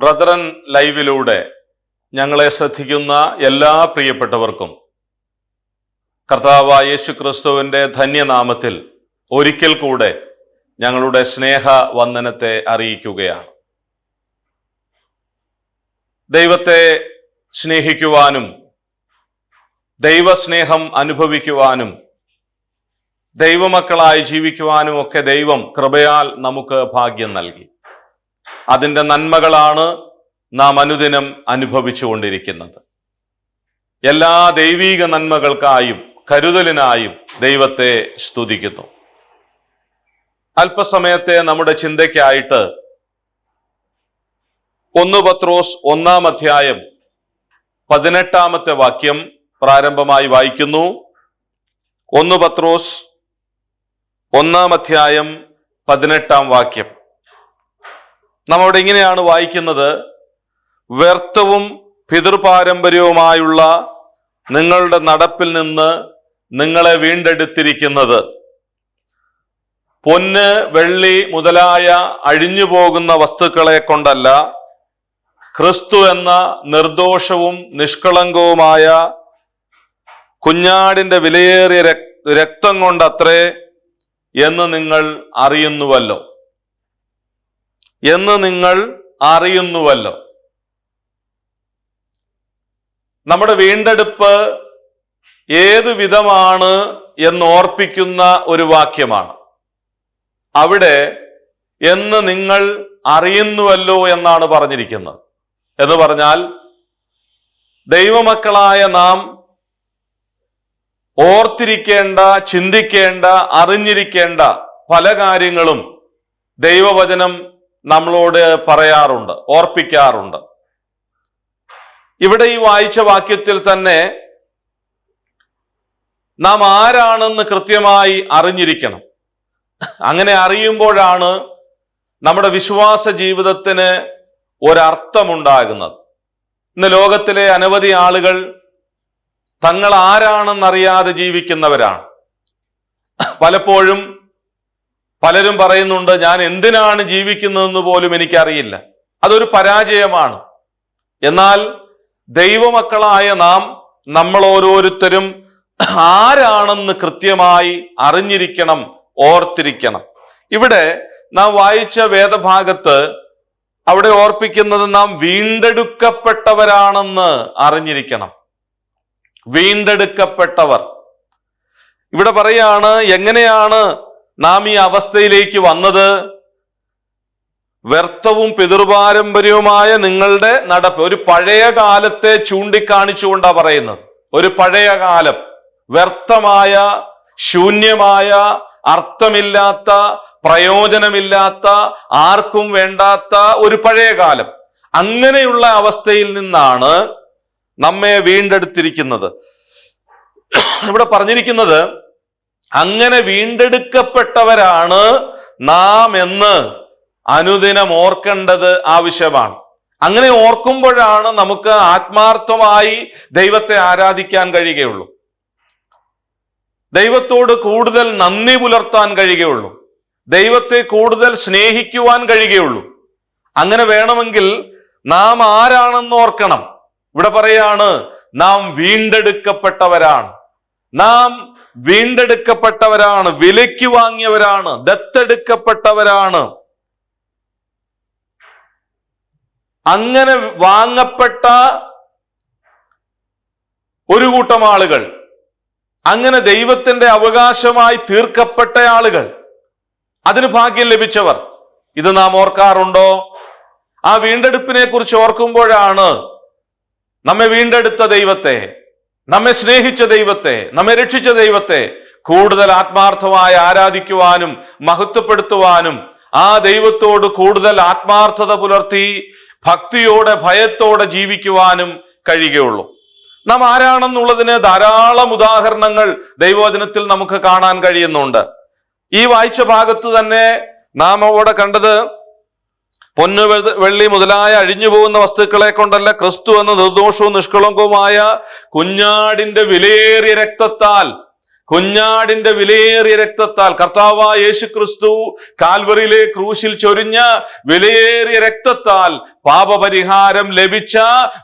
Brethren ലൈവിലൂടെ ഞങ്ങളെ ശ്രദ്ധിക്കുന്ന എല്ലാ പ്രിയപ്പെട്ടവർക്കും കർത്താവായ യേശു ക്രിസ്തുവിന്റെ ധന്യനാമത്തിൽ ഒരിക്കൽ കൂടെ ഞങ്ങളുടെ സ്നേഹ വന്ദനത്തെ അറിയിക്കുകയാണ്. ദൈവത്തെ സ്നേഹിക്കുവാനും ദൈവസ്നേഹം അനുഭവിക്കുവാനും ദൈവമക്കളായി ജീവിക്കുവാനും ഒക്കെ ദൈവം കൃപയാൽ നമുക്ക് ഭാഗ്യം നൽകി. അതിന്റെ നന്മകളാണ് നാം അനുദിനം അനുഭവിച്ചുകൊണ്ടിരിക്കുന്നത്. എല്ലാ ദൈവീക നന്മകൾക്കായും കരുതലിനായും ദൈവത്തെ സ്തുതിക്കുന്നു. അല്പസമയത്തെ നമ്മുടെ ചിന്തയ്ക്കായിട്ട് ഒന്ന് പത്രോസ് ഒന്നാം അധ്യായം പതിനെട്ടാമത്തെ വാക്യം പ്രാരംഭമായി വായിക്കുന്നു. ഒന്ന് പത്രോസ് ഒന്നാം അധ്യായം പതിനെട്ടാം വാക്യം. നാം അവിടെ ഇങ്ങനെയാണ് വായിക്കുന്നത്. വ്യർത്ഥവും പിതൃപാരമ്പര്യവുമായുള്ള നിങ്ങളുടെ നടപ്പിൽ നിന്ന് നിങ്ങളെ വീണ്ടെടുത്തിരിക്കുന്നത്. പൊന്ന് വെള്ളി മുതലായ അഴിഞ്ഞു പോകുന്ന വസ്തുക്കളെ കൊണ്ടല്ല ക്രിസ്തു എന്ന നിർദോഷവും നിഷ്കളങ്കവുമായ കുഞ്ഞാടിന്റെ വിലയേറിയ രക്- രക്തം കൊണ്ടത്രേ എന്ന് നിങ്ങൾ അറിയുന്നുവല്ലോ. എന്ന് നിങ്ങൾ അറിയുന്നുവല്ലോ. നമ്മുടെ വീണ്ടെടുപ്പ് ഏത് വിധമാണ് എന്നോർപ്പിക്കുന്ന ഒരു വാക്യമാണ്. അവിടെ എന്ന് നിങ്ങൾ അറിയുന്നുവല്ലോ എന്നാണ് പറഞ്ഞിരിക്കുന്നത്. എന്ന് പറഞ്ഞാൽ ദൈവമക്കളായ നാം ഓർത്തിരിക്കേണ്ട ചിന്തിക്കേണ്ട അറിഞ്ഞിരിക്കേണ്ട പല കാര്യങ്ങളും ദൈവവചനം നമ്മളോട് പറയാറുണ്ട് ഓർപ്പിക്കാറുണ്ട്. ഇവിടെ ഈ വായിച്ച വാക്യത്തിൽ തന്നെ നാം ആരാണെന്ന് കൃത്യമായി അറിഞ്ഞിരിക്കണം. അങ്ങനെ അറിയുമ്പോഴാണ് നമ്മുടെ വിശ്വാസ ജീവിതത്തിന് ഒരർത്ഥമുണ്ടാകുന്നത്. ഇന്ന് ലോകത്തിലെ അനവധി ആളുകൾ തങ്ങൾ ആരാണെന്നറിയാതെ ജീവിക്കുന്നവരാണ്. പലപ്പോഴും പലരും പറയുന്നുണ്ട് ഞാൻ എന്തിനാണ് ജീവിക്കുന്നതെന്ന് പോലും എനിക്കറിയില്ല. അതൊരു പരാജയമാണ്. എന്നാൽ ദൈവമക്കളായ നാം നമ്മൾ ഓരോരുത്തരും ആരാണെന്ന് കൃത്യമായി അറിഞ്ഞിരിക്കണം ഓർത്തിരിക്കണം. ഇവിടെ നാം വായിച്ച വേദഭാഗത്ത് അവിടെ ഓർപ്പിക്കുന്നത് നാം വീണ്ടെടുക്കപ്പെട്ടവരാണെന്ന് അറിഞ്ഞിരിക്കണം. വീണ്ടെടുക്കപ്പെട്ടവർ. ഇവിടെ പറയാണ് എങ്ങനെയാണ് നാം ഈ അവസ്ഥയിലേക്ക് വന്നത് വ്യർത്ഥവും പിതൃപാരമ്പര്യവുമായ നിങ്ങളുടെ നടപ്പ്. ഒരു പഴയ കാലത്തെ ചൂണ്ടിക്കാണിച്ചുകൊണ്ടാ പറയുന്നത്. ഒരു പഴയ കാലം. വ്യർത്ഥമായ ശൂന്യമായ അർത്ഥമില്ലാത്ത പ്രയോജനമില്ലാത്ത ആർക്കും വേണ്ടാത്ത ഒരു പഴയ കാലം. അങ്ങനെയുള്ള അവസ്ഥയിൽ നിന്നാണ് നമ്മെ വീണ്ടെടുത്തിരിക്കുന്നത്. ഇവിടെ പറഞ്ഞിരിക്കുന്നത് അങ്ങനെ വീണ്ടെടുക്കപ്പെട്ടവരാണ് നാം എന്ന് അനുദിനം ഓർക്കേണ്ടത് ആവശ്യമാണ്. അങ്ങനെ ഓർക്കുമ്പോഴാണ് നമുക്ക് ആത്മാർത്ഥമായി ദൈവത്തെ ആരാധിക്കാൻ കഴിയുകയുള്ളൂ. ദൈവത്തോട് കൂടുതൽ നന്ദി പുലർത്താൻ കഴിയുകയുള്ളൂ. ദൈവത്തെ കൂടുതൽ സ്നേഹിക്കുവാൻ കഴിയുകയുള്ളൂ. അങ്ങനെ വേണമെങ്കിൽ നാം ആരാണെന്ന് ഓർക്കണം. ഇവിടെ പറയാണ് നാം വീണ്ടെടുക്കപ്പെട്ടവരാണ്. നാം വീണ്ടെടുക്കപ്പെട്ടവരാണ് വിലയ്ക്ക് വാങ്ങിയവരാണ് ദത്തെടുക്കപ്പെട്ടവരാണ്. അങ്ങനെ വാങ്ങപ്പെട്ട ഒരു കൂട്ടം ആളുകൾ അങ്ങനെ ദൈവത്തിന്റെ അവകാശമായി തീർക്കപ്പെട്ട ആളുകൾ അതിന് ഭാഗ്യം ലഭിച്ചവർ. ഇത് നാം ഓർക്കാറുണ്ടോ? ആ വീണ്ടെടുപ്പിനെ കുറിച്ച് ഓർക്കുമ്പോഴാണ് നമ്മെ വീണ്ടെടുത്ത ദൈവത്തെ നമ്മെ സ്നേഹിച്ച ദൈവത്തെ നമ്മെ രക്ഷിച്ച ദൈവത്തെ കൂടുതൽ ആത്മാർത്ഥമായി ആരാധിക്കുവാനും മഹത്വപ്പെടുത്തുവാനും ആ ദൈവത്തോട് കൂടുതൽ ആത്മാർത്ഥത പുലർത്തി ഭക്തിയോടെ ഭയത്തോടെ ജീവിക്കുവാനും കഴിയുകയുള്ളൂ. നാം ആരാണെന്നുള്ളതിന് ധാരാളം ഉദാഹരണങ്ങൾ ദൈവവചനത്തിൽ നമുക്ക് കാണാൻ കഴിയുന്നുണ്ട്. ഈ വായിച്ച ഭാഗത്ത് തന്നെ നാം അവിടെ കണ്ടത് പൊന്നു വെള്ളി മുതലായ അഴിഞ്ഞു പോകുന്ന വസ്തുക്കളെ കൊണ്ടല്ല ക്രിസ്തു എന്ന നിർദോഷവും നിഷ്കളങ്കവുമായ കുഞ്ഞാടിന്റെ വിലയേറിയ രക്തത്താൽ കുഞ്ഞാടിന്റെ വിലയേറിയ രക്തത്താൽ കർത്താവ യേശു ക്രിസ്തു കാൽവറിയിലെ ക്രൂശിൽ ചൊരിഞ്ഞ വിലയേറിയ രക്തത്താൽ പാപപരിഹാരം ലഭിച്ച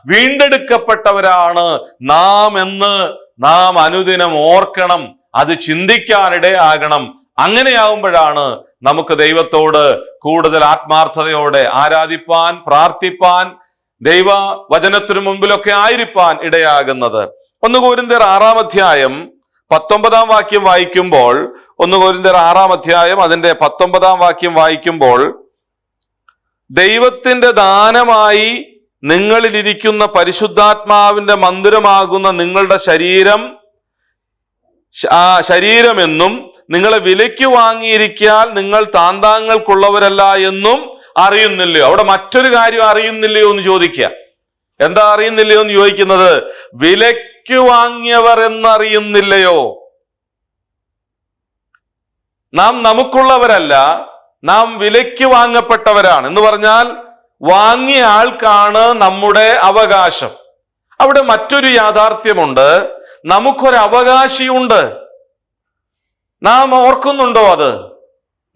വീണ്ടെടുക്കപ്പെട്ടവരാണ് നാം എന്ന് നാം അനുദിനം ഓർക്കണം അത് ചിന്തിക്കാനിടയാകണം. അങ്ങനെയാവുമ്പോഴാണ് നമുക്ക് ദൈവത്തോട് കൂടുതൽ ആത്മാർത്ഥതയോടെ ആരാധിപ്പാൻ പ്രാർത്ഥിപ്പാൻ ദൈവ വചനത്തിനു മുമ്പിലൊക്കെ ആയിരിക്കാൻ ഇടയാകുന്നത്. ഒന്ന് കോരിന്തർ ആറാം അധ്യായം പത്തൊമ്പതാം വാക്യം വായിക്കുമ്പോൾ ഒന്ന് കോരിന്തർ ആറാം അധ്യായം അതിന്റെ പത്തൊമ്പതാം വാക്യം വായിക്കുമ്പോൾ ദൈവത്തിന്റെ ദാനമായി നിങ്ങളിലിരിക്കുന്ന പരിശുദ്ധാത്മാവിന്റെ മന്ദിരമാകുന്ന നിങ്ങളുടെ ശരീരം ശരീരമെന്നും നിങ്ങളെ വിലയ്ക്ക് വാങ്ങിയിരിക്കാൽ നിങ്ങൾ താന്താങ്ങൾക്കുള്ളവരല്ല എന്നും അറിയുന്നില്ലയോ? അവിടെ മറ്റൊരു കാര്യം അറിയുന്നില്ലയോ എന്ന് ചോദിക്കുക. എന്താ അറിയുന്നില്ലയോ എന്ന് ചോദിക്കുന്നത്? വിലയ്ക്ക് വാങ്ങിയവർ എന്നറിയുന്നില്ലയോ? നാം നമുക്കുള്ളവരല്ല നാം വിലയ്ക്ക് വാങ്ങപ്പെട്ടവരാണ്. എന്ന് പറഞ്ഞാൽ വാങ്ങിയ ആൾക്കാണ് നമ്മുടെ അവകാശം. അവിടെ മറ്റൊരു യാഥാർത്ഥ്യമുണ്ട്. നമുക്കൊരു അവകാശിയുണ്ട് നാം ഓർക്കുന്നുണ്ടോ അത്?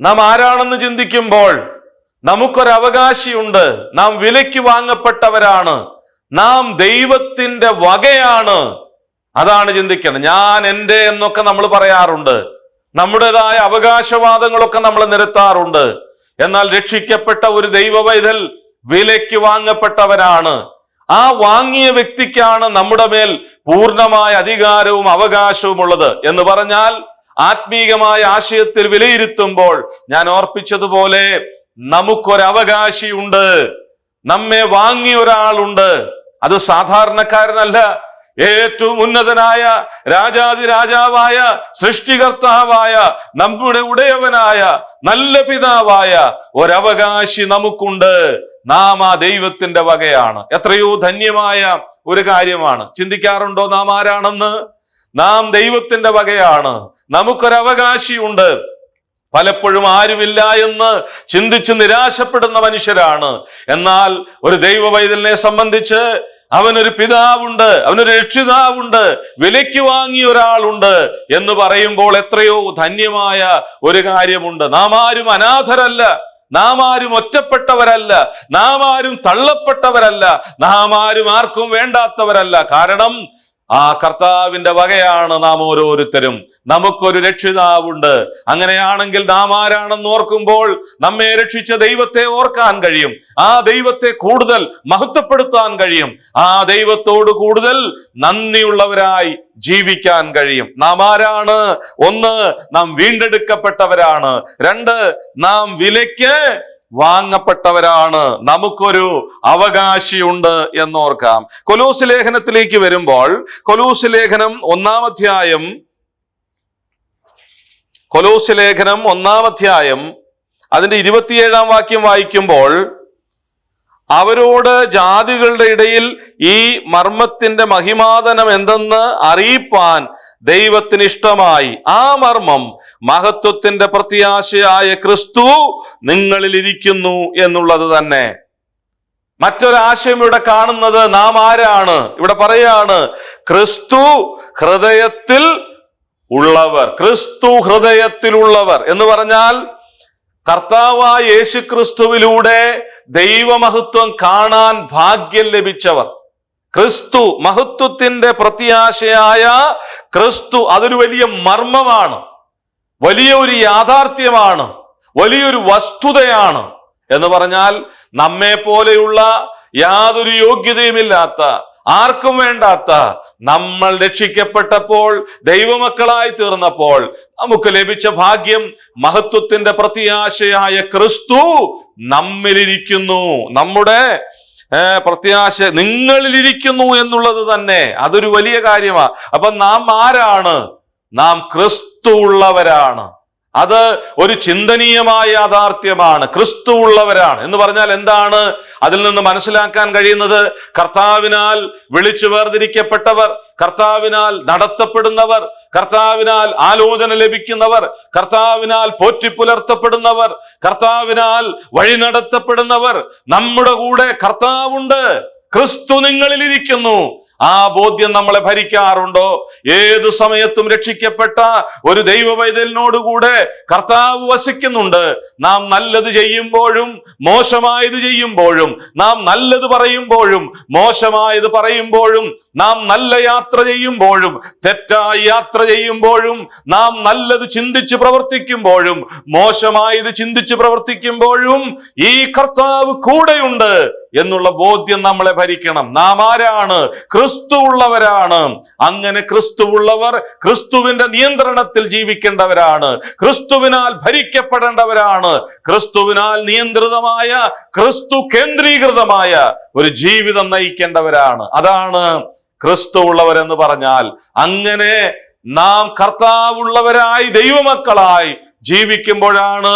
നാം ആരാണെന്ന് ചിന്തിക്കുമ്പോൾ നമുക്കൊരവകാശിയുണ്ട്. നാം വിലയ്ക്ക് വാങ്ങപ്പെട്ടവരാണ്. നാം ദൈവത്തിന്റെ വകയാണ്. അതാണ് ചിന്തിക്കണം ഞാൻ എന്റെ എന്നൊക്കെ നമ്മൾ പറയാറുണ്ട്. നമ്മുടേതായ അവകാശവാദങ്ങളൊക്കെ നമ്മൾ നിരത്താറുണ്ട്. എന്നാൽ രക്ഷിക്കപ്പെട്ട ഒരു ദൈവവൈതൽ വിലയ്ക്ക് വാങ്ങപ്പെട്ടവരാണ്. ആ വാങ്ങിയ വ്യക്തിക്കാണ് നമ്മുടെ മേൽ പൂർണമായ അധികാരവും അവകാശവും ഉള്ളത് എന്ന് പറഞ്ഞാൽ ആത്മീകമായ ആശയത്തിൽ വിലയിരുത്തുമ്പോൾ ഞാൻ ഓർപ്പിച്ചതുപോലെ നമുക്കൊരവകാശിയുണ്ട്. നമ്മെ വാങ്ങിയ ഒരാളുണ്ട്. അത് സാധാരണക്കാരനല്ല. ഏറ്റവും ഉന്നതനായ രാജാതി രാജാവായ സൃഷ്ടികർത്താവായ നമ്മുടെ ഉടയവനായ നല്ല പിതാവായ ഒരവകാശി നമുക്കുണ്ട്. നാം ആ ദൈവത്തിന്റെ വകയാണ്. എത്രയോ ധന്യമായ ഒരു കാര്യമാണ്. ചിന്തിക്കാറുണ്ടോ നാം ആരാണെന്ന്? നാം ദൈവത്തിന്റെ വകയാണ്. നമുക്കൊരവകാശിയുണ്ട്. പലപ്പോഴും ആരുമില്ല എന്ന് ചിന്തിച്ച് നിരാശപ്പെടുന്ന മനുഷ്യരാണ്. എന്നാൽ ഒരു ദൈവ വൈദലിനെ സംബന്ധിച്ച് അവനൊരു പിതാവുണ്ട് അവനൊരു രക്ഷിതാവുണ്ട് വിലയ്ക്ക് വാങ്ങിയ ഒരാളുണ്ട് എന്ന് പറയുമ്പോൾ എത്രയോ ധന്യമായ ഒരു കാര്യമുണ്ട്. നാം ആരും അനാഥരല്ല നാം ആരും ഒറ്റപ്പെട്ടവരല്ല നാം ആരും തള്ളപ്പെട്ടവരല്ല നാം ആരും ആർക്കും വേണ്ടാത്തവരല്ല. കാരണം ആ കർത്താവിന്റെ വകയാണ് നാം ഓരോരുത്തരും. നമുക്കൊരു രക്ഷിതാവുണ്ട്. അങ്ങനെയാണെങ്കിൽ നാം ആരാണെന്ന് ഓർക്കുമ്പോൾ നമ്മെ രക്ഷിച്ച ദൈവത്തെ ഓർക്കാൻ കഴിയും. ആ ദൈവത്തെ കൂടുതൽ മഹത്വപ്പെടുത്താൻ കഴിയും. ആ ദൈവത്തോട് കൂടുതൽ നന്ദിയുള്ളവരായി ജീവിക്കാൻ കഴിയും. നാം ആരാണ്? ഒന്ന് നാം വീണ്ടെടുക്കപ്പെട്ടവരാണ്. രണ്ട് നാം വിലയ്ക്ക് വാങ്ങപ്പെട്ടവരാണ്. നമുക്കൊരു അവകാശിയുണ്ട് എന്നോർക്കാം. കൊലൂസ് ലേഖനത്തിലേക്ക് വരുമ്പോൾ കൊലൂസ് ലേഖനം ഒന്നാം അധ്യായം കൊലൂസ് ലേഖനം ഒന്നാം അധ്യായം അതിന്റെ ഇരുപത്തിയേഴാം വാക്യം വായിക്കുമ്പോൾ അവരോട് ജാതികളുടെ ഇടയിൽ ഈ മർമ്മത്തിന്റെ മഹിമാതനം എന്തെന്ന് അറിയിപ്പാൻ ദൈവത്തിന് ഇഷ്ടമായി. ആ മർമ്മം മഹത്വത്തിന്റെ പ്രത്യാശയായ ക്രിസ്തു നിങ്ങളിൽ ഇരിക്കുന്നു എന്നുള്ളത് തന്നെ. മറ്റൊരാശയം ഇവിടെ കാണുന്നത് നാം ആരാണ്? ഇവിടെ പറയാണ് ക്രിസ്തു ഹൃദയത്തിൽ ഉള്ളവർ ക്രിസ്തു ഹൃദയത്തിലുള്ളവർ എന്ന് പറഞ്ഞാൽ കർത്താവായ യേശു ക്രിസ്തുവിലൂടെ ദൈവമഹത്വം കാണാൻ ഭാഗ്യം ലഭിച്ചവർ. ക്രിസ്തു മഹത്വത്തിന്റെ പ്രത്യാശയായ ക്രിസ്തു അതൊരു വലിയ മർമ്മമാണ് വലിയ ഒരു യാഥാർത്ഥ്യമാണ് വലിയൊരു വസ്തുതയാണ് എന്ന് പറഞ്ഞാൽ നമ്മെ പോലെയുള്ള യാതൊരു യോഗ്യതയുമില്ലാത്ത ആർക്കും വേണ്ടാത്ത നമ്മൾ രക്ഷിക്കപ്പെട്ടപ്പോൾ ദൈവമക്കളായി തീർന്നപ്പോൾ നമുക്ക് ലഭിച്ച ഭാഗ്യം മഹത്വത്തിന്റെ പ്രത്യാശയായ ക്രിസ്തു നമ്മിലിരിക്കുന്നു. നമ്മുടെ പ്രത്യാശ നിങ്ങളിലിരിക്കുന്നു എന്നുള്ളത് തന്നെ അതൊരു വലിയ കാര്യമാണ് അപ്പൊ നാം ആരാണ്? നാം ക്രിസ്തു ഉള്ളവരാണ്. അത് ഒരു ചിന്തനീയമായ യാഥാർത്ഥ്യമാണ്. ക്രിസ്തു ഉള്ളവരാണ്. എന്ന് പറഞ്ഞാൽ എന്താണ്? അതിൽ നിന്ന് മനസ്സിലാക്കാൻ കഴിയുന്നത് കർത്താവിനാൽ വിളിച്ചു വേർതിരിക്കപ്പെട്ടവർ കർത്താവിനാൽ നടത്തപ്പെടുന്നവർ കർത്താവിനാൽ ആലോചന ലഭിക്കുന്നവർ കർത്താവിനാൽ പോറ്റിപ്പുലർത്തപ്പെടുന്നവർ കർത്താവിനാൽ വഴി നടത്തപ്പെടുന്നവർ നമ്മുടെ കൂടെ കർത്താവുണ്ട്. ക്രിസ്തു നിങ്ങളിലിരിക്കുന്നു. ആ ബോധ്യം നമ്മളെ ഭരിക്കാറുണ്ടോ? ഏതു സമയത്തും രക്ഷിക്കപ്പെട്ട ഒരു ദൈവ പൈതലിനോടുകൂടെ കർത്താവ് വസിക്കുന്നുണ്ട്. നാം നല്ലത് ചെയ്യുമ്പോഴും മോശമായത് ചെയ്യുമ്പോഴും നാം നല്ലത് പറയുമ്പോഴും മോശമായത് പറയുമ്പോഴും നാം നല്ല യാത്ര ചെയ്യുമ്പോഴും തെറ്റായി യാത്ര ചെയ്യുമ്പോഴും നാം നല്ലത് ചിന്തിച്ച് പ്രവർത്തിക്കുമ്പോഴും മോശമായത് ചിന്തിച്ച് പ്രവർത്തിക്കുമ്പോഴും ഈ കർത്താവ് കൂടെയുണ്ട്. എന്നുള്ള ബോധ്യം നമ്മളെ ഭരിക്കണം. നാം ആരാണ്? ക്രിസ്തു ഉള്ളവരാണ് അങ്ങനെ ക്രിസ്തു ഉള്ളവർ ക്രിസ്തുവിന്റെ നിയന്ത്രണത്തിൽ ജീവിക്കേണ്ടവരാണ്. ക്രിസ്തുവിനാൽ ഭരിക്കപ്പെടേണ്ടവരാണ്. ക്രിസ്തുവിനാൽ നിയന്ത്രിതമായ ക്രിസ്തു കേന്ദ്രീകൃതമായ ഒരു ജീവിതം നയിക്കേണ്ടവരാണ്. അതാണ് ക്രിസ്തു ഉള്ളവരെന്ന് പറഞ്ഞാൽ അങ്ങനെ നാം കർത്താവുള്ളവരായി ദൈവമക്കളായി ജീവിക്കുമ്പോഴാണ്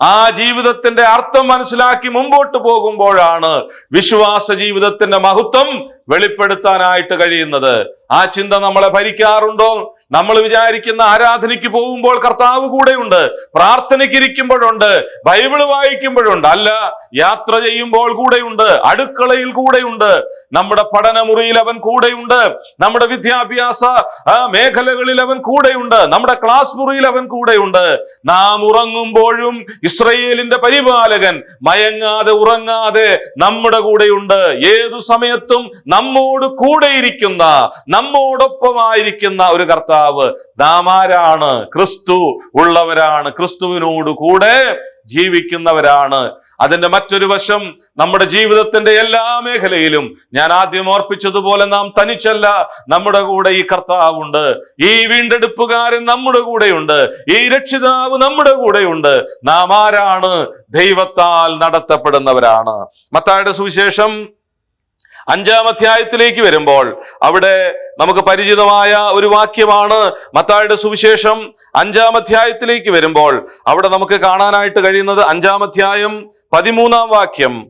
ആ ജീവിതത്തിന്റെ അർത്ഥം മനസ്സിലാക്കി മുമ്പോട്ട് പോകുമ്പോഴാണ് വിശ്വാസ ജീവിതത്തിന്റെ മഹത്വം വെളിപ്പെടുത്താനായിട്ട് കഴിയുന്നത്. ആ ചിന്ത നമ്മളെ ഭരിക്കാറുണ്ടോ? നമ്മൾ വിചാരിക്കുന്ന ആരാധനയ്ക്ക് പോകുമ്പോൾ കർത്താവ് കൂടെയുണ്ട് പ്രാർത്ഥനയ്ക്ക് ഇരിക്കുമ്പോഴുണ്ട് ബൈബിൾ വായിക്കുമ്പോഴുണ്ട്. അല്ല യാത്ര ചെയ്യുമ്പോൾ കൂടെയുണ്ട് അടുക്കളയിൽ കൂടെയുണ്ട്. നമ്മുടെ പഠനമുറിയിൽ അവൻ കൂടെയുണ്ട് നമ്മുടെ വിദ്യാഭ്യാസ മേഖലകളിൽ അവൻ കൂടെയുണ്ട് നമ്മുടെ ക്ലാസ് മുറിയിൽ അവൻ കൂടെയുണ്ട്. നാം ഉറങ്ങുമ്പോഴും ഇസ്രയേലിന്റെ പരിപാലകൻ മയങ്ങാതെ ഉറങ്ങാതെ നമ്മുടെ കൂടെയുണ്ട്. ഏതു സമയത്തും നമ്മോട് കൂടെയിരിക്കുന്ന നമ്മോടൊപ്പമായിരിക്കുന്ന ഒരു കർത്താവ് നാം നാമാരാണ്. ക്രിസ്തു ഉള്ളവരാണ്. ക്രിസ്തുവിനോട് കൂടെ ജീവിക്കുന്നവരാണ്. അതിന്റെ മറ്റൊരു വശം നമ്മുടെ ജീവിതത്തിന്റെ എല്ലാ മേഖലയിലും ഞാൻ ആദ്യം ഓർപ്പിച്ചതുപോലെ നാം തനിച്ചല്ല നമ്മുടെ കൂടെ ഈ കർത്താവുണ്ട്. ഈ വീണ്ടെടുപ്പുകാരൻ നമ്മുടെ കൂടെയുണ്ട്. ഈ രക്ഷിതാവ് നമ്മുടെ കൂടെയുണ്ട്. നാം ആരാണ്? ദൈവത്താൽ നടത്തപ്പെടുന്നവരാണ്. മത്തായുടെ സുവിശേഷം അഞ്ചാം അധ്യായത്തിലേക്ക് വരുമ്പോൾ അവിടെ നമുക്ക് പരിചിതമായ ഒരു വാക്യമാണ് മത്തായുടെ സുവിശേഷം അഞ്ചാം അധ്യായത്തിലേക്ക് വരുമ്പോൾ അവിടെ നമുക്ക് കാണാനായിട്ട് കഴിയുന്നത് അഞ്ചാം അധ്യായം പതിമൂന്നാം വാക്യം.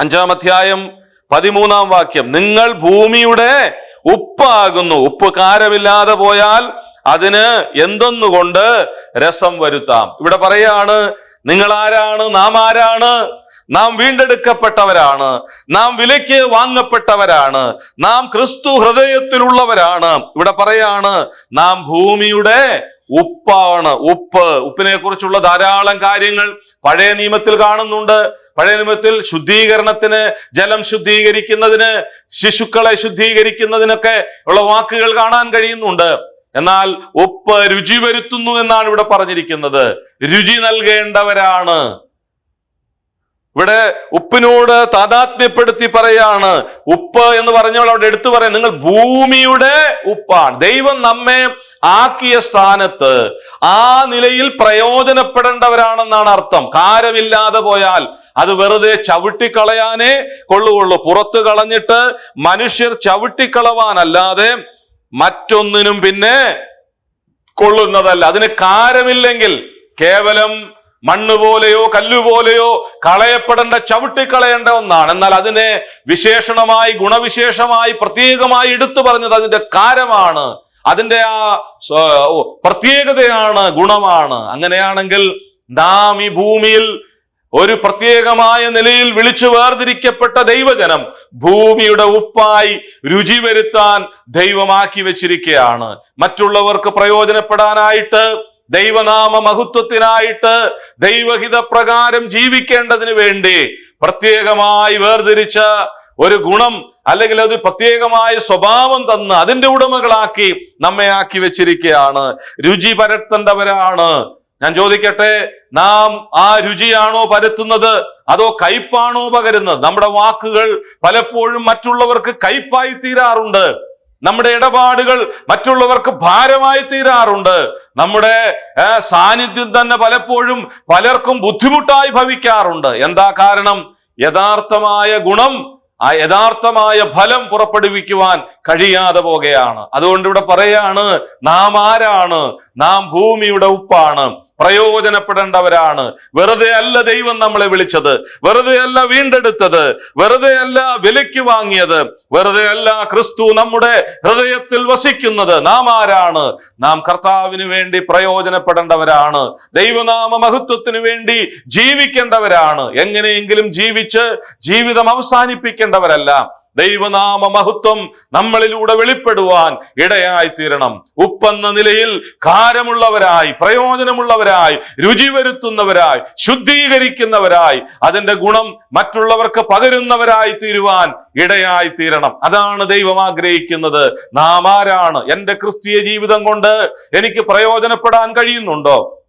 അഞ്ചാം അധ്യായം പതിമൂന്നാം വാക്യം. നിങ്ങൾ ഭൂമിയുടെ ഉപ്പാകുന്നു. ഉപ്പ് കാരമില്ലാതെ പോയാൽ അതിന് എന്തൊന്നുകൊണ്ട് രസം വരുത്താം? ഇവിടെ പറയാണ് നിങ്ങൾ ആരാണ്? നാം ആരാണ്? നാം വീണ്ടെടുക്കപ്പെട്ടവരാണ്. നാം വിലയ്ക്ക് വാങ്ങപ്പെട്ടവരാണ്. നാം ക്രിസ്തു ഹൃദയത്തിലുള്ളവരാണ്. ഇവിടെ പറയാണ് നാം ഭൂമിയുടെ ഉപ്പാണ്. ഉപ്പ് ഉപ്പിനെ കുറിച്ചുള്ള ധാരാളം കാര്യങ്ങൾ പഴയ നിയമത്തിൽ കാണുന്നുണ്ട്. പഴയ നിയമത്തിൽ ശുദ്ധീകരണത്തിന് ജലം ശുദ്ധീകരിക്കുന്നതിന് ശിശുക്കളെ ശുദ്ധീകരിക്കുന്നതിനൊക്കെ ഉള്ള വാക്കുകൾ കാണാൻ കഴിയുന്നുണ്ട്. എന്നാൽ ഉപ്പ് രുചി വരുത്തുന്നു എന്നാണ് ഇവിടെ പറഞ്ഞിരിക്കുന്നത്. രുചി നൽകേണ്ടവരാണ്. ഇവിടെ ഉപ്പിനോട് താതാത്മ്യപ്പെടുത്തി പറയാണ്. ഉപ്പ് എന്ന് പറഞ്ഞാൽ അവിടെ എടുത്തു പറയാം. നിങ്ങൾ ഭൂമിയുടെ ഉപ്പാണ്. ദൈവം നമ്മെ ആക്കിയ സ്ഥാനത്ത് ആ നിലയിൽ പ്രയോജനപ്പെടേണ്ടവരാണെന്നാണ് അർത്ഥം. കാരമില്ലാതെ പോയാൽ അത് വെറുതെ ചവിട്ടിക്കളയാനേ കൊള്ളുകൊള്ളൂ പുറത്തു കളഞ്ഞിട്ട് മനുഷ്യർ ചവിട്ടിക്കളവാനല്ലാതെ മറ്റൊന്നിനും പിന്നെ കൊള്ളുന്നതല്ല. അതിന് കാരമില്ലെങ്കിൽ കേവലം മണ്ണ് പോലെയോ കല്ലുപോലെയോ കളയപ്പെടേണ്ട ചവിട്ടിക്കളയേണ്ട ഒന്നാണ്. എന്നാൽ അതിനെ വിശേഷണമായി ഗുണവിശേഷമായി പ്രത്യേകമായി എടുത്തു പറഞ്ഞത് അതിന്റെ കാരമാണ് അതിന്റെ ആ പ്രത്യേകതയാണ് ഗുണമാണ്. അങ്ങനെയാണെങ്കിൽ നാം ഈ ഭൂമിയിൽ ഒരു പ്രത്യേകമായ നിലയിൽ വിളിച്ചു വേർതിരിക്കപ്പെട്ട ദൈവജനം ഭൂമിയുടെ ഉപ്പായി രുചി വരുത്താൻ ദൈവമാക്കി വെച്ചിരിക്കുകയാണ്. മറ്റുള്ളവർക്ക് പ്രയോജനപ്പെടാനായിട്ട് ദൈവനാമ മഹത്വത്തിനായിട്ട് ദൈവഹിത പ്രകാരം ജീവിക്കേണ്ടതിന് വേണ്ടി പ്രത്യേകമായി വേർതിരിച്ച ഒരു ഗുണം അല്ലെങ്കിൽ ഒരു പ്രത്യേകമായ സ്വഭാവം തന്ന് അതിന്റെ ഉടമകളാക്കി നമ്മെ ആക്കി വെച്ചിരിക്കുകയാണ്. രുചി പരത്തേണ്ടവരാണ്. ഞാൻ ചോദിക്കട്ടെ നാം ആ രുചിയാണോ പരത്തുന്നത്? അതോ കയ്പാണോ പകരുന്നത്? നമ്മുടെ വാക്കുകൾ പലപ്പോഴും മറ്റുള്ളവർക്ക് കയ്പായി തീരാറുണ്ട് നമ്മുടെ ഇടപാടുകൾ മറ്റുള്ളവർക്ക് ഭാരമായി തീരാറുണ്ട്. നമ്മുടെ സാന്നിധ്യം തന്നെ പലപ്പോഴും പലർക്കും ബുദ്ധിമുട്ടായി ഭവിക്കാറുണ്ട്. എന്താ കാരണം? യഥാർത്ഥമായ ഗുണം ആ യഥാർത്ഥമായ ഫലം പുറപ്പെടുവിക്കുവാൻ കഴിയാതെ പോകുകയാണ് അതുകൊണ്ട് ഇവിടെ പറയാണ് നാം ആരാണ്? നാം ഭൂമിയുടെ ഉപ്പാണ്. പ്രയോജനപ്പെടേണ്ടവരാണ്. വെറുതെ അല്ല ദൈവം നമ്മളെ വിളിച്ചത്. വെറുതെ അല്ല വീണ്ടെടുത്തത്. വെറുതെ അല്ല വിലയ്ക്ക് വാങ്ങിയത്. വെറുതെ അല്ല ക്രിസ്തു നമ്മുടെ ഹൃദയത്തിൽ വസിക്കുന്നത്. നാം ആരാണ്? നാം കർത്താവിന് വേണ്ടി പ്രയോജനപ്പെടേണ്ടവരാണ്. ദൈവനാമ മഹത്വത്തിന് വേണ്ടി ജീവിക്കേണ്ടവരാണ്. എങ്ങനെയെങ്കിലും ജീവിച്ച് ജീവിതം അവസാനിപ്പിക്കേണ്ടവരല്ല. ദൈവനാമ മഹത്വം നമ്മളിലൂടെ വെളിപ്പെടുവാൻ ഇടയായി തീരണം ഉപ്പെന്ന നിലയിൽ കാരമുള്ളവരായി പ്രയോജനമുള്ളവരായി രുചി വരുത്തുന്നവരായി ശുദ്ധീകരിക്കുന്നവരായി അതിന്റെ ഗുണം മറ്റുള്ളവർക്ക് പകരുന്നവരായി തീരുവാൻ ഇടയായി തീരണം അതാണ് ദൈവം ആഗ്രഹിക്കുന്നത്. നാം ആരാണ്? എന്റെ ക്രിസ്തീയ ജീവിതം കൊണ്ട് എനിക്ക് പ്രയോജനപ്പെടാൻ കഴിയുന്നുണ്ടോ?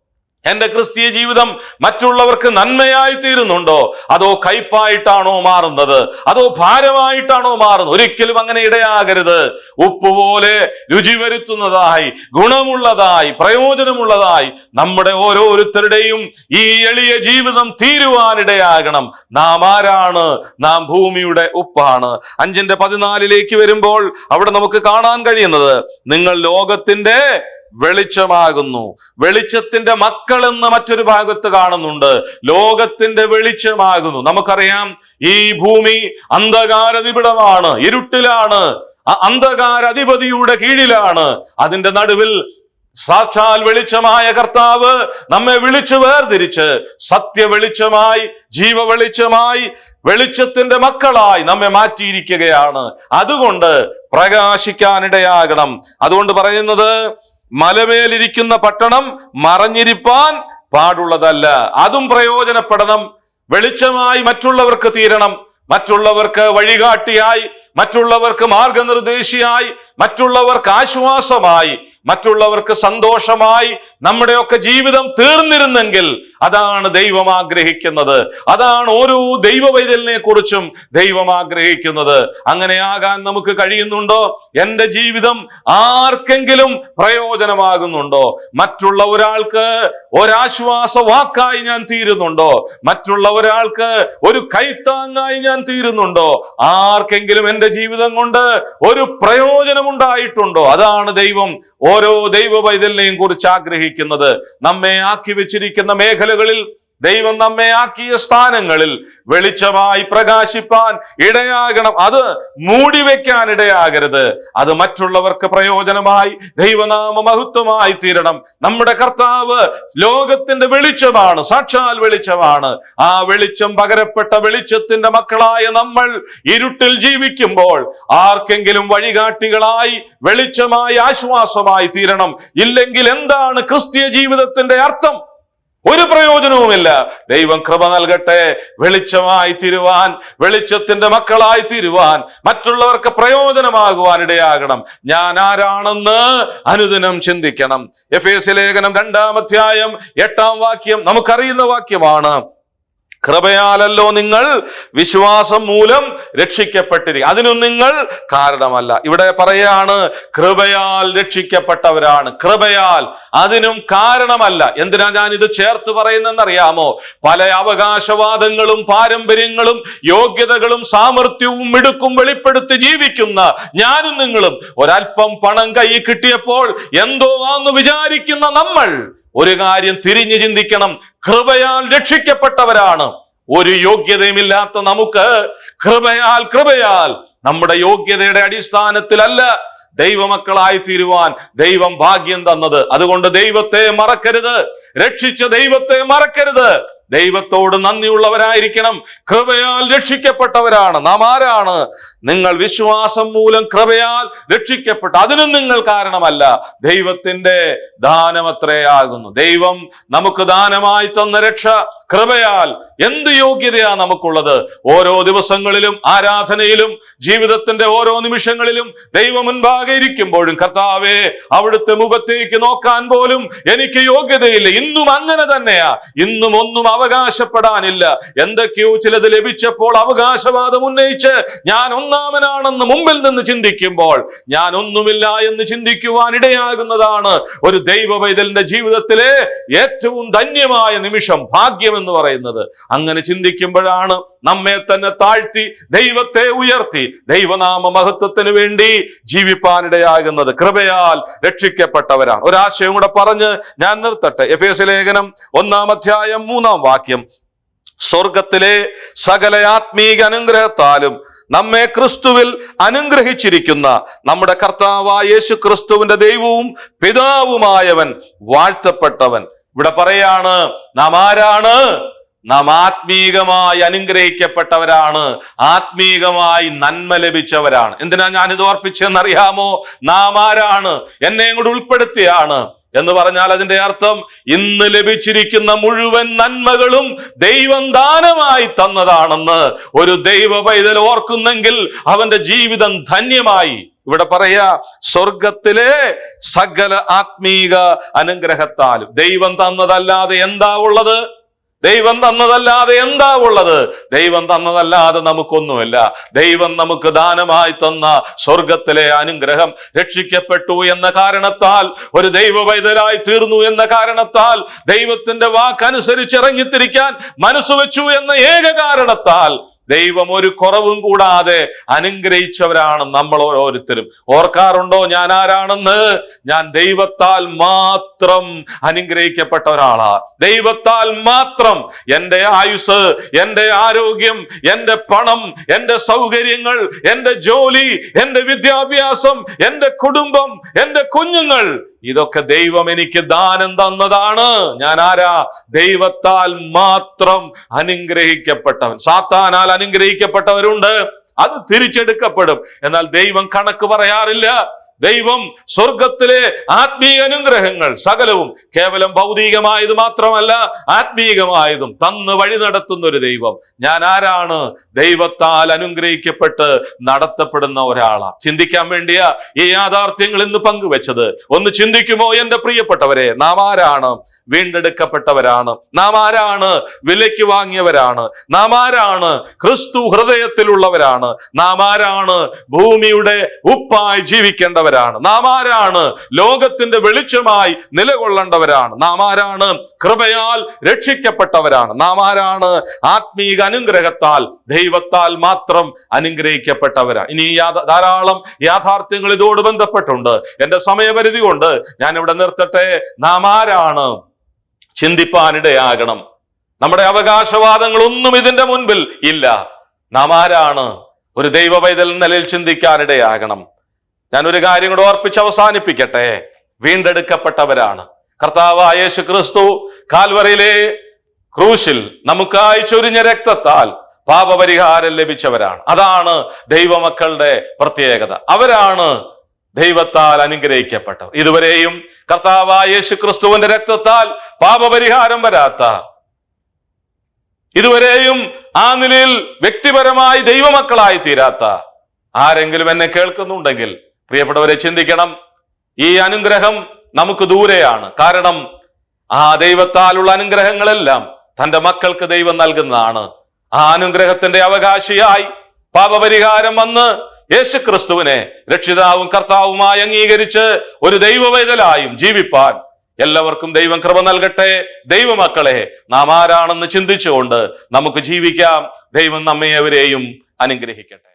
എന്റെ ക്രിസ്തീയ ജീവിതം മറ്റുള്ളവർക്ക് നന്മയായി തീരുന്നുണ്ടോ? അതോ കയ്പായിട്ടാണോ മാറുന്നത്? അതോ ഭാരമായിട്ടാണോ മാറുന്നത്? ഒരിക്കലും അങ്ങനെ ഇടയാകരുത്. ഉപ്പ് പോലെ രുചി വരുത്തുന്നതായി ഗുണമുള്ളതായി പ്രയോജനമുള്ളതായി നമ്മുടെ ഓരോരുത്തരുടെയും ഈ എളിയ ജീവിതം തീരുവാനിടയാകണം. നാം ആരാണ്? നാം ഭൂമിയുടെ ഉപ്പാണ്. അഞ്ചിന്റെ പതിനാലിലേക്ക് വരുമ്പോൾ അവിടെ നമുക്ക് കാണാൻ കഴിയുന്നത് നിങ്ങൾ ലോകത്തിന്റെ വെളിച്ചമാകുന്നു. വെളിച്ചത്തിന്റെ മക്കൾ എന്ന് മറ്റൊരു ഭാഗത്ത് കാണുന്നുണ്ട്. ലോകത്തിന്റെ വെളിച്ചമാകുന്നു. നമുക്കറിയാം ഈ ഭൂമി അന്ധകാര അന്ധകാരനിബിഡമാണ് ഇരുട്ടിലാണ്. അന്ധകാര അധിപതിയുടെ കീഴിലാണ്. അതിന്റെ നടുവിൽ സാക്ഷാൽ വെളിച്ചമായ കർത്താവ് നമ്മെ വിളിച്ചു വേർതിരിച്ച് സത്യ വെളിച്ചമായി ജീവ വെളിച്ചമായി വെളിച്ചത്തിന്റെ മക്കളായി നമ്മെ മാറ്റിയിരിക്കുകയാണ്. അതുകൊണ്ട് പ്രകാശിക്കാനിടയാകണം. അതുകൊണ്ട് പറയുന്നത് മലമേലിരിക്കുന്ന പട്ടണം മറഞ്ഞിരിപ്പാൻ പാടുള്ളതല്ല. അതും പ്രയോജനപ്പെടണം. വെളിച്ചമായി മറ്റുള്ളവർക്ക് തീരണം. മറ്റുള്ളവർക്ക് വഴികാട്ടിയായി. മറ്റുള്ളവർക്ക് മാർഗനിർദ്ദേശിയായി. മറ്റുള്ളവർക്ക് ആശ്വാസമായി. മറ്റുള്ളവർക്ക് സന്തോഷമായി നമ്മുടെയൊക്കെ ജീവിതം തീർന്നിരുന്നെങ്കിൽ അതാണ് ദൈവം ആഗ്രഹിക്കുന്നത്. അതാണ് ഓരോ ദൈവവൈതലിനെ കുറിച്ചും ദൈവം ആഗ്രഹിക്കുന്നത്. അങ്ങനെയാകാൻ നമുക്ക് കഴിയുന്നുണ്ടോ? എന്റെ ജീവിതം ആർക്കെങ്കിലും പ്രയോജനമാകുന്നുണ്ടോ? മറ്റുള്ള ഒരാൾക്ക് ഒരാശ്വാസ വാക്കായി ഞാൻ തീരുന്നുണ്ടോ? മറ്റുള്ള ഒരാൾക്ക് ഒരു കൈത്താങ്ങായി ഞാൻ തീരുന്നുണ്ടോ? ആർക്കെങ്കിലും എന്റെ ജീവിതം കൊണ്ട് ഒരു പ്രയോജനമുണ്ടായിട്ടുണ്ടോ? അതാണ് ദൈവം ഓരോ ദൈവ വൈതലിനെയും കുറിച്ച് ആഗ്രഹിക്കുന്നത് നമ്മെ ആക്കി വെച്ചിരിക്കുന്ന മേഖലകളിൽ ദൈവം നമ്മെ ആക്കിയ സ്ഥാനങ്ങളിൽ വെളിച്ചമായി പ്രകാശിപ്പാൻ ഇടയാകണം. അത് മൂടി വെക്കാൻ ഇടയാകരുത്. അത് മറ്റുള്ളവർക്ക് പ്രയോജനമായി ദൈവനാമ മഹത്വമായി തീരണം. നമ്മുടെ കർത്താവ് ലോകത്തിന്റെ വെളിച്ചമാണ് സാക്ഷാൽ വെളിച്ചമാണ്. ആ വെളിച്ചം പകരപ്പെട്ട വെളിച്ചത്തിന്റെ മക്കളായ നമ്മൾ ഇരുട്ടിൽ ജീവിക്കുമ്പോൾ ആർക്കെങ്കിലും വഴികാട്ടികളായി വെളിച്ചമായി ആശ്വാസമായി തീരണം. ഇല്ലെങ്കിൽ എന്താണ് ക്രിസ്തീയ ജീവിതത്തിന്റെ അർത്ഥം? ഒരു പ്രയോജനവുമില്ല. ദൈവം കൃപ നൽകട്ടെ. വെളിച്ചമായി തീരുവാൻ വെളിച്ചത്തിന്റെ മക്കളായി തീരുവാൻ മറ്റുള്ളവർക്ക് പ്രയോജനമാകുവാൻ ഇടയാകണം ഞാൻ ആരാണെന്ന് അനുദിനം ചിന്തിക്കണം. എഫ് എസ് ലേഖനം രണ്ടാം അധ്യായം എട്ടാം വാക്യം നമുക്കറിയുന്ന വാക്യമാണ്. കൃപയാലല്ലോ നിങ്ങൾ വിശ്വാസം മൂലം രക്ഷിക്കപ്പെട്ടിരിക്കും അതിനും നിങ്ങൾ കാരണമല്ല. ഇവിടെ പറയാണ് കൃപയാൽ രക്ഷിക്കപ്പെട്ടവരാണ്. കൃപയാൽ അതിനും കാരണമല്ല. എന്തിനാ ഞാൻ ഇത് ചേർത്ത് പറയുന്നറിയാമോ പല അവകാശവാദങ്ങളും പാരമ്പര്യങ്ങളും യോഗ്യതകളും സാമർഥ്യവും മിടുക്കും വെളിപ്പെടുത്തി ജീവിക്കുന്ന ഞാനും നിങ്ങളും ഒരല്പം പണം കൈ കിട്ടിയപ്പോൾ എന്തോ ആന്ന് വിചാരിക്കുന്ന നമ്മൾ ഒരു കാര്യം തിരിഞ്ഞു ചിന്തിക്കണം. കൃപയാൽ രക്ഷിക്കപ്പെട്ടവരാണ്. ഒരു യോഗ്യതയുമില്ലാത്ത നമുക്ക് കൃപയാൽ കൃപയാൽ നമ്മുടെ യോഗ്യതയുടെ അടിസ്ഥാനത്തിലല്ല ദൈവമക്കളായി തീരുവാൻ ദൈവം ഭാഗ്യം തന്നത്. അതുകൊണ്ട് ദൈവത്തെ മറക്കരുത്. രക്ഷിച്ച ദൈവത്തെ മറക്കരുത്. ദൈവത്തോട് നന്ദിയുള്ളവരായിരിക്കണം. കൃപയാൽ രക്ഷിക്കപ്പെട്ടവരാണ്. നാം ആരാണ്? നിങ്ങൾ വിശ്വാസം മൂലം കൃപയാൽ രക്ഷിക്കപ്പെട്ട. അതിനും നിങ്ങൾ കാരണമല്ല. ദൈവത്തിന്റെ ദാനമത്രേ ദാനമത്രയാകുന്നു ദൈവം നമുക്ക് ദാനമായി തന്ന രക്ഷ. കൃപയാൽ എന്ത് യോഗ്യതയാ നമുക്കുള്ളത്? ഓരോ ദിവസങ്ങളിലും ആരാധനയിലും ജീവിതത്തിന്റെ ഓരോ നിമിഷങ്ങളിലും ദൈവം മുൻപാകെ ഇരിക്കുമ്പോഴും കർത്താവെ അവിടുത്തെ മുഖത്തേക്ക് നോക്കാൻ പോലും എനിക്ക് യോഗ്യതയില്ല. ഇന്നും അങ്ങനെ തന്നെയാ. ഇന്നും ഒന്നും അവകാശപ്പെടാനില്ല. എന്തൊക്കെയോ ചിലത് ലഭിച്ചപ്പോൾ അവകാശവാദം ഉന്നയിച്ച് ഞാൻ ഒന്നാമനാണെന്ന് മുമ്പിൽ നിന്ന് ചിന്തിക്കുമ്പോൾ ഞാൻ ഒന്നുമില്ല എന്ന് ചിന്തിക്കുവാൻ ഇടയാകുന്നതാണ് ഒരു ദൈവ പൈതലിന്റെ ജീവിതത്തിലെ ഏറ്റവും ധന്യമായ നിമിഷം ഭാഗ്യം എന്ന് പറയുന്നത്. അങ്ങനെ ചിന്തിക്കുമ്പോഴാണ് നമ്മെ തന്നെ താഴ്ത്തി ദൈവത്തെ ഉയർത്തി ദൈവനാമ മഹത്വത്തിന് വേണ്ടി ജീവിപ്പാനിടയാകുന്നത്. കൃപയാൽ രക്ഷിക്കപ്പെട്ടവരാണ്. ഒരാശയം കൂടെ പറഞ്ഞ് ഞാൻ നിർത്തട്ടെ. എഫ് എസ് ലേഖനം ഒന്നാം അധ്യായം മൂന്നാം വാക്യം. സ്വർഗത്തിലെ സകല ആത്മീക അനുഗ്രഹത്താലും നമ്മെ ക്രിസ്തുവിൽ അനുഗ്രഹിച്ചിരിക്കുന്ന നമ്മുടെ കർത്താവായ യേശു ക്രിസ്തുവിന്റെ ദൈവവും പിതാവുമായവൻ വാഴ്ത്തപ്പെട്ടവൻ. ഇവിടെ പറയാണ് നാം ആരാണ്? നാം ആത്മീകമായി അനുഗ്രഹിക്കപ്പെട്ടവരാണ്. ആത്മീകമായി നന്മ ലഭിച്ചവരാണ്. എന്തിനാ ഞാൻ ഞാനിത് ഓർപ്പിച്ചെന്നറിയാമോ? നാം ആരാണ്? എന്നെ കൂടെ ഉൾപ്പെടുത്തിയാണ്. എന്ന് പറഞ്ഞാൽ അതിന്റെ അർത്ഥം ഇന്ന് ലഭിച്ചിരിക്കുന്ന മുഴുവൻ നന്മകളും ദൈവം ദാനമായി തന്നതാണെന്ന് ഒരു ദൈവ പൈതൽ ഓർക്കുന്നെങ്കിൽ അവന്റെ ജീവിതം ധന്യമായി ഇവിടെ പറയാ സ്വർഗത്തിലെ സകല ആത്മീക അനുഗ്രഹത്താലും. ദൈവം തന്നതല്ലാതെ എന്താ ഉള്ളത്? ദൈവം തന്നതല്ലാതെ എന്താ ഉള്ളത്? ദൈവം തന്നതല്ലാതെ നമുക്കൊന്നുമില്ല. ദൈവം നമുക്ക് ദാനമായി തന്ന സ്വർഗത്തിലെ അനുഗ്രഹം രക്ഷിക്കപ്പെട്ടു എന്ന കാരണത്താൽ ഒരു ദൈവ വൈദ്യരായി തീർന്നു എന്ന കാരണത്താൽ ദൈവത്തിന്റെ വാക്കനുസരിച്ച് ഇറങ്ങിത്തിരിക്കാൻ മനസ്സുവെച്ചു എന്ന ഏക കാരണത്താൽ ദൈവം ഒരു കുറവും കൂടാതെ അനുഗ്രഹിച്ചവരാണ് നമ്മൾ ഓരോരുത്തരും. ഓർക്കാറുണ്ടോ ഞാൻ ആരാണെന്ന്? ഞാൻ ദൈവത്താൽ മാത്രം അനുഗ്രഹിക്കപ്പെട്ട ഒരാളാ. ദൈവത്താൽ മാത്രം എന്റെ ആയുസ് എന്റെ ആരോഗ്യം എന്റെ പണം എന്റെ സൗകര്യങ്ങൾ എന്റെ ജോലി എന്റെ വിദ്യാഭ്യാസം എന്റെ കുടുംബം എന്റെ കുഞ്ഞുങ്ങൾ ഇതൊക്കെ ദൈവം എനിക്ക് ദാനം തന്നതാണ്. ഞാൻ ആരാ? ദൈവത്താൽ മാത്രം അനുഗ്രഹിക്കപ്പെട്ടവൻ. സാത്താനാൽ അനുഗ്രഹിക്കപ്പെട്ടവരുണ്ട്. അത് തിരിച്ചെടുക്കപ്പെടും. എന്നാൽ ദൈവം കണക്ക് പറയാറില്ല. ദൈവം സ്വർഗത്തിലെ ആത്മീയ അനുഗ്രഹങ്ങൾ സകലവും കേവലം ഭൗതികമായത് മാത്രമല്ല ആത്മീയമായതും തന്ന് വഴി നടത്തുന്ന ഒരു ദൈവം. ഞാൻ ആരാണ്? ദൈവത്താൽ അനുഗ്രഹിക്കപ്പെട്ട് നടത്തപ്പെടുന്ന ഒരാളാണ് ചിന്തിക്കാൻ വേണ്ടിയ ഈ യാഥാർത്ഥ്യങ്ങൾ ഇന്ന് പങ്കുവെച്ചത്. ഒന്ന് ചിന്തിക്കുമോ എന്റെ പ്രിയപ്പെട്ടവരെ? നാം ആരാണ്? വീണ്ടെടുക്കപ്പെട്ടവരാണ്. നാം ആരാണ്? വിലയ്ക്ക് വാങ്ങിയവരാണ്. നാം ആരാണ്? ക്രിസ്തു ഹൃദയത്തിലുള്ളവരാണ്. നാം ആരാണ്? ഭൂമിയുടെ ഉപ്പായി ജീവിക്കേണ്ടവരാണ്. നാം ആരാണ്? ലോകത്തിന്റെ വെളിച്ചമായി നിലകൊള്ളേണ്ടവരാണ്. നാം ആരാണ്? കൃപയാൽ രക്ഷിക്കപ്പെട്ടവരാണ്. നാം ആരാണ്? ആത്മീക അനുഗ്രഹത്താൽ ദൈവത്താൽ മാത്രം അനുഗ്രഹിക്കപ്പെട്ടവരാണ്. ഇനി ധാരാളം യാഥാർത്ഥ്യങ്ങൾ ഇതോട് ബന്ധപ്പെട്ടുണ്ട്. എന്റെ സമയപരിധി കൊണ്ട് ഞാൻ ഇവിടെ നിർത്തട്ടെ. നാം ആരാണ്? ചിന്തിപ്പാനിടയാകണം. നമ്മുടെ അവകാശവാദങ്ങളൊന്നും ഇതിന്റെ മുൻപിൽ ഇല്ല. നാം ആരാണ്? ഒരു ദൈവ പൈതൽ നിലയിൽ ചിന്തിക്കാനിടയാകണം. ഞാൻ ഒരു കാര്യം കൂടെ ഓർപ്പിച്ച് അവസാനിപ്പിക്കട്ടെ. വീണ്ടെടുക്കപ്പെട്ടവരാണ്. കർത്താവായ യേശു ക്രിസ്തു കാൽവറിയിലെ ക്രൂശിൽ നമുക്കായി ചൊരിഞ്ഞ രക്തത്താൽ പാപപരിഹാരം ലഭിച്ചവരാണ്. അതാണ് ദൈവമക്കളുടെ പ്രത്യേകത. അവരാണ് ദൈവത്താൽ അനുഗ്രഹിക്കപ്പെട്ടവർ. ഇതുവരെയും കർത്താവായ യേശു ക്രിസ്തുവിന്റെ രക്തത്താൽ പാപപരിഹാരം വരാത്ത ഇതുവരെയും ആ നിലയിൽ വ്യക്തിപരമായി ദൈവമക്കളായി തീരാത്ത ആരെങ്കിലും എന്നെ കേൾക്കുന്നുണ്ടെങ്കിൽ പ്രിയപ്പെട്ടവരെ ചിന്തിക്കണം. ഈ അനുഗ്രഹം നമുക്ക് ദൂരെയാണ്. കാരണം ആ ദൈവത്താലുള്ള അനുഗ്രഹങ്ങളെല്ലാം തന്റെ മക്കൾക്ക് ദൈവം നൽകുന്നതാണ്. ആ അനുഗ്രഹത്തിന്റെ അവകാശിയായി പാപപരിഹാരം വന്ന് യേശു ക്രിസ്തുവിനെ രക്ഷിതാവും കർത്താവുമായി അംഗീകരിച്ച് ഒരു ദൈവവേദലായും ജീവിപ്പാൻ എല്ലാവർക്കും ദൈവം കൃപ നൽകട്ടെ. ദൈവമക്കളെ നാം ആരാണെന്ന് ചിന്തിച്ചുകൊണ്ട് നമുക്ക് ജീവിക്കാം. ദൈവം നമ്മെ അവരെയും അനുഗ്രഹിക്കട്ടെ.